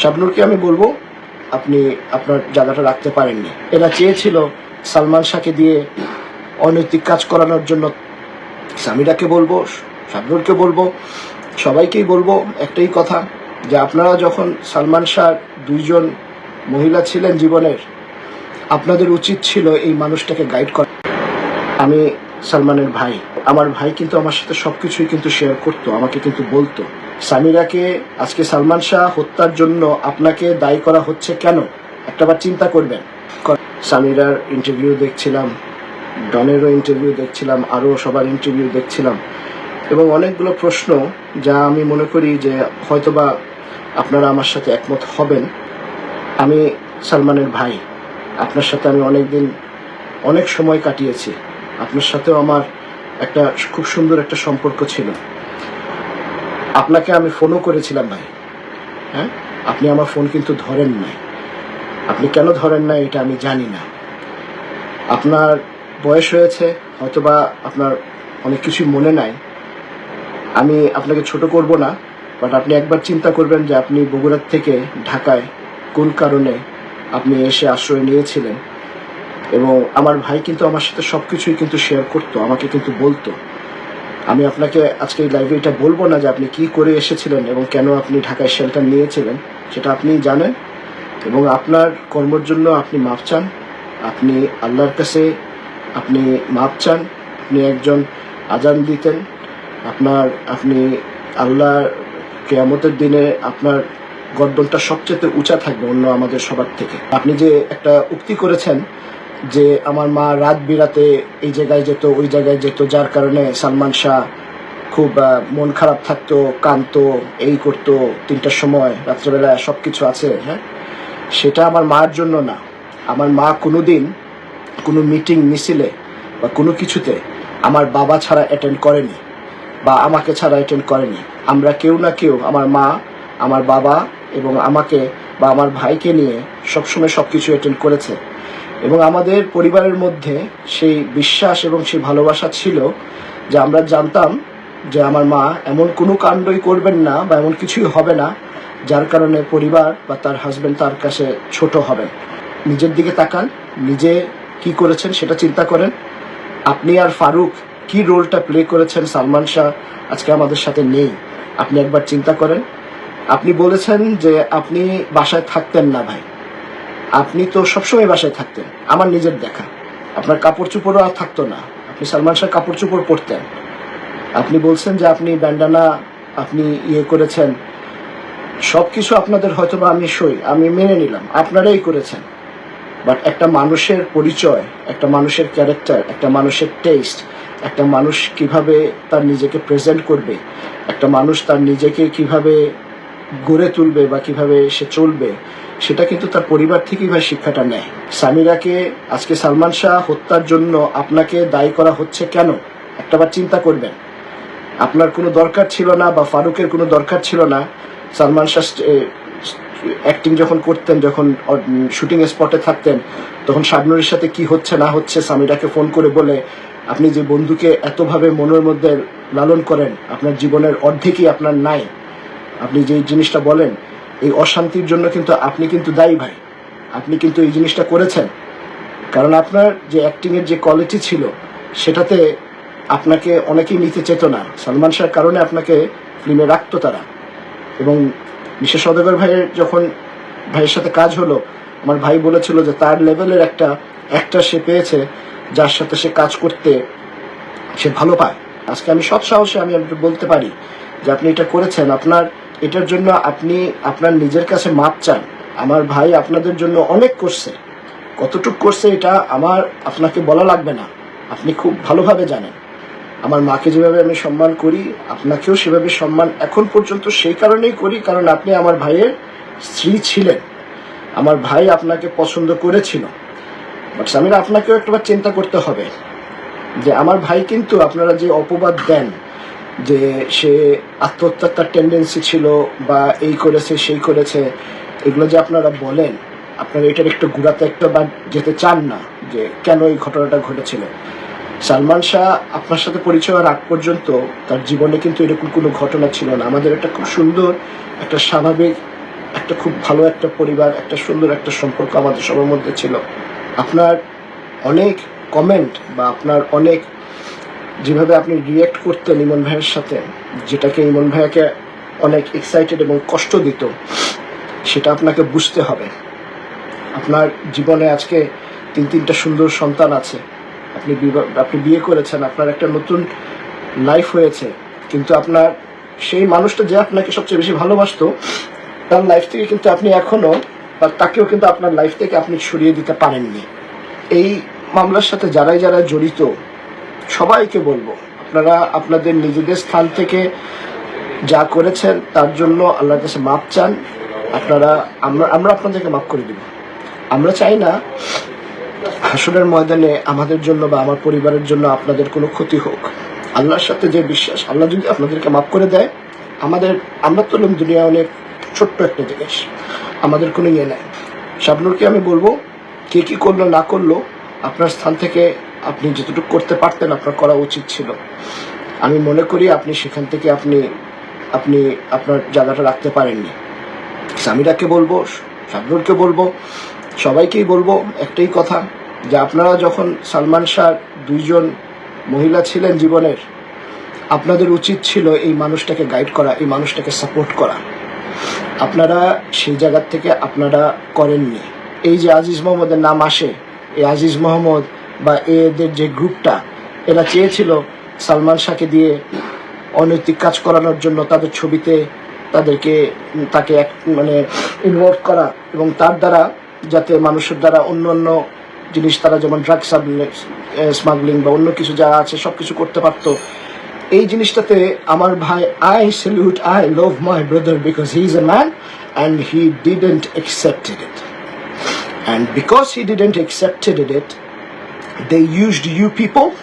শাবনুরকে আমি বলব, আপনি আপনার জায়গাটা রাখতে পারেননি। এরা চেয়েছিল সালমান শাহকে দিয়ে অনৈতিক কাজ করানোর জন্য। সামিরাকে বলব, শাবনুরকে বলব, সবাইকেই বলব একটাই কথা, যে আপনারা যখন সালমান শাহ দুইজন মহিলা ছিলেন জীবনের, আপনাদের উচিত ছিল এই মানুষটাকে গাইড করা। আমি সালমানের ভাই। আমার ভাই কিন্তু আমার সাথে সবকিছুই কিন্তু শেয়ার করতো, আমাকে কিন্তু বলতো। সামিরাকে আজকে সালমান শাহ হত্যার জন্য আপনাকে দায়ী করা হচ্ছে কেন? একটাবার চিন্তা করবেন। সামিরার ইন্টারভিউ দেখছিলাম, ডনেরও ইন্টারভিউ দেখছিলাম, আরও সবার ইন্টারভিউ দেখছিলাম। এবং অনেকগুলো প্রশ্ন যা আমি মনে করি যে হয়তোবা আপনারা আমার সাথে একমত হবেন। আমি সালমানের ভাই, আপনার সাথে আমি অনেক দিন অনেক সময় কাটিয়েছি। আপনার সাথেও আমার একটা খুব সুন্দর একটা সম্পর্ক ছিল। আপনাকে আমি ফোনও করেছিলাম ভাই। হ্যাঁ? আপনি আমার ফোন কিন্তু ধরেন নাই। আপনি কেন ধরেন নাই এটা আমি জানি না। আপনার বয়স হয়েছে, হয়তোবা আপনার অনেক কিছুই মনে নাই। আমি আপনাকে ছোট করব না বাট আপনি একবার চিন্তা করবেন যে আপনি বগুড়ার থেকে ঢাকায় কোন কারণে আপনি এসে আশ্রয় নিয়েছিলেন। এবং আমার ভাই কিন্তু আমার সাথে সব কিছুই কিন্তু শেয়ার করতো, আমাকে কিন্তু বলতো। আমি আপনাকে আজকে এই লাইভে এটা বলব না যে আপনি কি করে এসেছিলেন এবং কেন আপনি ঢাকায় শেল্টার নিয়েছিলেন, সেটা আপনি জানেন। এবং আপনার কর্মর জন্য আপনি মাপ চান। আপনি আল্লাহর কাছে আপনি মাপ চান। আপনি একজন আজান দিতেন। আপনার, আপনি আল্লাহ কেয়ামতের দিনে আপনার গর্দনটা সবচেয়ে উঁচা থাকবে অন্য আমাদের সবার থেকে। আপনি যে একটা উক্তি করেছেন যে আমার মা রাত বিরাতে এই জায়গায় যেত, ওই জায়গায় যেত, যার কারণে সালমান শাহ খুব মন খারাপ থাকতো কানতো এই করতো, তিনটার সময় রাত্রেবেলা সব কিছু আছে হ্যাঁ? সেটা আমার মার জন্য না। আমার মা কোনোদিন কোনো মিটিং, মিছিলে বা কোনো কিছুতে আমার বাবা ছাড়া অ্যাটেন্ড করেনি বা আমাকে ছাড়া অ্যাটেন্ড করেনি। আমরা কেউ না কেউ আমার মা, আমার বাবা এবং আমাকে বা আমার ভাইকে নিয়ে সবসময় সব কিছু অ্যাটেন্ড করেছে। এবং আমাদের পরিবারের মধ্যে সেই বিশ্বাস এবং সেই ভালোবাসা ছিল যে আমরা জানতাম যে আমার মা এমন কোনো কাণ্ডই করবেন না বা এমন কিছুই হবে না, যার কারণে পরিবার বা তার হাজবেন্ড তার কাছে ছোট হবে। নিজের দিকে তাকান, নিজে কি করেছেন সেটা চিন্তা করেন। আপনি আর ফারুক কি রোলটা প্লে করেছেন সালমান শাহ আজকে আমাদের সাথে নেই, আপনি একবার চিন্তা করেন। আপনি বলেছেন যে আপনি বাসায় থাকতেন না ভাই। আপনি তো সবসময় বাসায় থাকতেন, আমার নিজের দেখা। আপনার কাপড় চোপড়ও আর থাকতো না। আপনি সালমান শাহ কাপড় চোপড় পরতেন। আপনি বলছেন যে আপনি ব্যান্ডানা, আপনি ইয়ে করেছেন। সব কিছু আপনাদের হয়তো বা আমি সই, আমি মেনে নিলাম, আপনারাই করেছেন। বাট একটা মানুষের পরিচয়, একটা মানুষের ক্যারেক্টার, একটা মানুষের টেস্ট, একটা মানুষ কীভাবে তার নিজেকে প্রেজেন্ট করবে, একটা মানুষ তার নিজেকে কীভাবে গড়ে তুলবে বা কীভাবে সে চলবে সেটা কিন্তু তার পরিবার থেকেই ভাই শিক্ষাটা নেয়। সামিরাকে আজকে সালমান শাহ হত্যার জন্য আপনাকে দায়ী করা হচ্ছে কেন? একটাবার চিন্তা করবেন। আপনার কোনো দরকার ছিল না বা ফারুকের কোনো দরকার ছিল না। সালমান শাহ অ্যাক্টিং যখন করতেন, যখন শুটিং স্পটে থাকতেন, তখন শাবনুরের সাথে কি হচ্ছে, না হচ্ছে সামিরাকে ফোন করে বলে, আপনি যে বন্ধুকে এতভাবে মনের মধ্যে লালন করেন, আপনার জীবনের অর্ধেকই আপনার নাই। আপনি যে জিনিসটা বলেন এই অশান্তির জন্য কিন্তু আপনি কিন্তু দায়ী ভাই। আপনি কিন্তু এই জিনিসটা করেছেন। কারণ আপনার যে অ্যাক্টিংয়ের যে কোয়ালিটি ছিল, সেটাতে আপনাকে অনেকেই নিতে চেত না। সালমান শাহর কারণে আপনাকে ফিল্মে রাখতো তারা। এবং বিশেষ সদাগর ভাইয়ের যখন ভাইয়ের সাথে কাজ হলো, আমার ভাই বলেছিল যে তার লেভেলের একটা একটা সে পেয়েছে, যার সাথে সে কাজ করতে সে ভালো পায়। আজকে আমি সৎ সাহসে আমি বলতে পারি যে আপনি এটা করেছেন। আপনার এটার জন্য আপনি আপনার নিজের কাছে মাপ চান। আমার ভাই আপনাদের জন্য অনেক করছে। কতটুক করছে এটা আমার আপনাকে বলা লাগবে না। আপনি খুব ভালোভাবে জানেন। আমার মাকে যেভাবে আমি সম্মান করি, আপনাকেও সেভাবে সম্মান এখন পর্যন্ত সেই কারণেই করি, কারণ আপনি আমার ভাইয়ের স্ত্রী ছিলেন। আমার ভাই আপনাকে পছন্দ করেছিল। বাট স্বামীরা আপনাকেও একটাবার চিন্তা করতে হবে যে আমার ভাই কিন্তু আপনারা যে অপবাদ দেন যে সে আত্মহত্যার টেন্ডেন্সি ছিল বা এই করেছে, সেই করেছে, এগুলো যে আপনারা বলেন, আপনারা এটার একটু ঘুরাতে একটা বা যেতে চান না যে কেন এই ঘটনাটা ঘটেছিল। সালমান শাহ আপনার সাথে পরিচয় হওয়ার আগ পর্যন্ত তার জীবনে কিন্তু এরকম কোনো ঘটনা ছিল না। আমাদের একটা খুব সুন্দর, একটা স্বাভাবিক, একটা খুব ভালো একটা পরিবার, একটা সুন্দর একটা সম্পর্ক আমাদের সবার মধ্যে ছিল। আপনার অনেক কমেন্ট বা আপনার অনেক যেভাবে আপনি রিয়েক্ট করতেন ইমন ভাইয়ের সাথে, যেটাকে ইমন ভাইয়াকে অনেক এক্সাইটেড এবং কষ্ট দিত, সেটা আপনাকে বুঝতে হবে। আপনার জীবনে আজকে তিন তিনটা সুন্দর সন্তান আছে। আপনি আপনি বিয়ে করেছেন, আপনার একটা নতুন লাইফ হয়েছে, কিন্তু আপনার সেই মানুষটা যে আপনাকে সবচেয়ে বেশি ভালোবাসতো, তার লাইফ থেকে কিন্তু আপনি এখনও বা তাকেও কিন্তু আপনার লাইফ থেকে আপনি সরিয়ে দিতে পারেননি। এই মামলার সাথে যারাই যারা জড়িত সবাইকে বলব, আপনারা আপনাদের নিজেদের স্থান থেকে যা করেছেন তার জন্য আল্লাহর কাছে মাপ চান। আপনারা, আমরা আমরা আপনাদেরকে মাফ করে দিব। আমরা চাই না হাসনের ময়দানে আমাদের জন্য বা আমার পরিবারের জন্য আপনাদের কোনো ক্ষতি হোক। আল্লাহর সাথে যে বিশ্বাস, আল্লাহ যদি আপনাদেরকে মাফ করে দেয়, আমাদের, আমরা তো দুনিয়া অনেক ছোট্ট একটা জিনিস আমাদের কোনো ইয়ে নাই। শাবনুরকে আমি বলব, কে কী করল, না করল, আপনার স্থান থেকে আপনি যতটুকু করতে পারতেন আপনার করা উচিত ছিল। আমি মনে করি আপনি সেখান থেকে আপনি আপনি আপনার জায়গাটা রাখতে পারেননি। সামিরাকে বলব শাবনুরকে বলব, সবাইকেই বলব একটাই কথা, যে আপনারা যখন সালমান শাহ দুইজন মহিলা ছিলেন জীবনের, আপনাদের উচিত ছিল এই মানুষটাকে গাইড করা, এই মানুষটাকে সাপোর্ট করা। আপনারা সেই জায়গার থেকে আপনারা করেননি। এই যে আজিজ মোহাম্মদের নাম আসে, এই আজিজ মোহাম্মদ বা এদের যে গ্রুপটা, এরা চেয়েছিল সালমান শাহকে দিয়ে অনৈতিক কাজ করানোর জন্য তাদের ছবিতে তাদেরকে, তাকে এক মানে ইনভলভ করা এবং তার দ্বারা যাতে মানুষের দ্বারা অন্য অন্য জিনিস তারা যেমন ড্রাগ স্মাগলিং বা অন্য কিছু যা আছে সব কিছু করতে পারতো। এই জিনিসটাতে আমার ভাই I salute I love my brother because he is a man and he didn't accepted it and because he didn't accepted it they used you people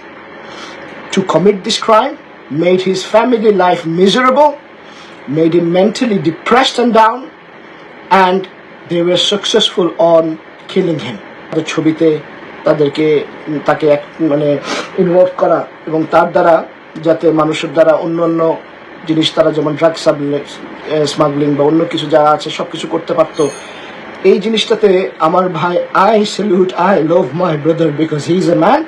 to commit this crime, made his family life miserable, made him mentally depressed and down, and they were successful on killing him. তাদেরকে তাকে এক মানে involve করা এবং তার দ্বারা যাতে মানুষের দ্বারা অন্য অন্য জিনিস তারা যেমন ড্রাগ স্মাগলিং বা অন্য কিছু যা আছে সব কিছু করতে পারতো এই জিনিসটাতে আমার ভাই I salute I love my brother because he is a man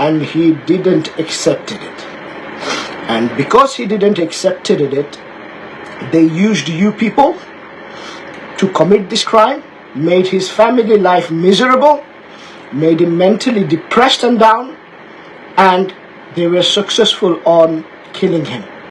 and he didn't accepted it and because he didn't accepted it they used you people to commit this crime, made his family life miserable, made him mentally depressed and down, and they were successful on killing him.